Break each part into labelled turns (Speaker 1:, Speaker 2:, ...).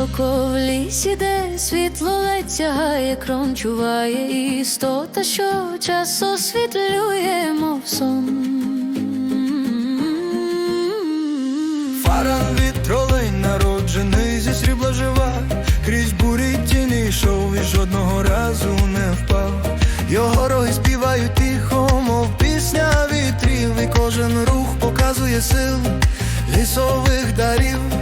Speaker 1: Високо в лісі, де світло ледь сягає, крон чуває істота, що час освітлює, мов сон.
Speaker 2: Фаран від тролей народжений зі срібла жива, крізь бурі тіні йшов і жодного разу не впав. Його роги співають тихо, мов пісня вітрів, і кожен рух показує сил лісових дарів.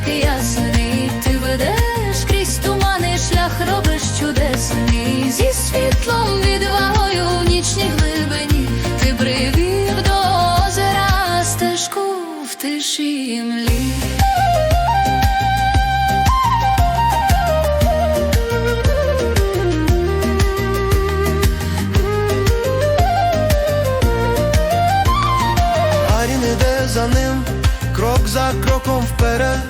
Speaker 1: Такий ясний. Ти ведеш крізь тумани, шлях робиш чудесний. Зі світлом, відвагою в нічній глибині. Ти привів до озера стежку в тиші млі.
Speaker 2: За ним, крок за кроком вперед.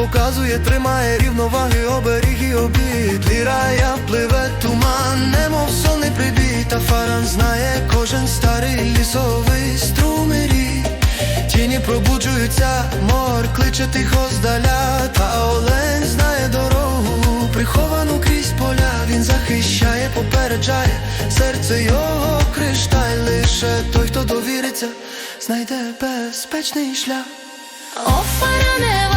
Speaker 2: Показує, тримає рівноваги, оберіг і обід. Лірая пливе туман, немов сонний прибій. Та фаран знає кожен старий лісовий струмирі. Тіні пробуджуються, мор кличе тихо здаля. Та олень знає дорогу, приховану крізь поля. Він захищає, попереджає серце його кришталь. Лише той, хто довіриться, знайде безпечний шлях.
Speaker 1: Офара не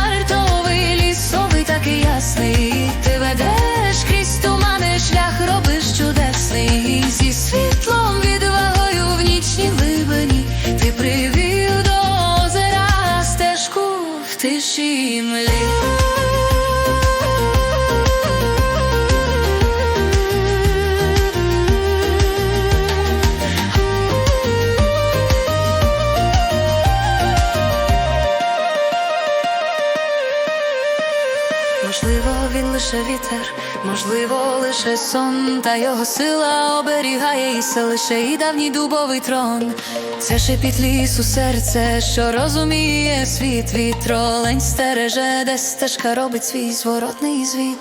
Speaker 1: Можливо, він лише вітер, можливо, лише сон, та його сила оберігає і все лише і давній дубовий трон. Це шепіт лісу серце, що розуміє світ, вітролень стереже, де стежка робить свій зворотний звіт.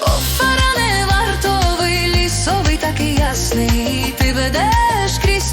Speaker 1: Офара не вартовий, лісовий, такий ясний, ти ведеш крізь.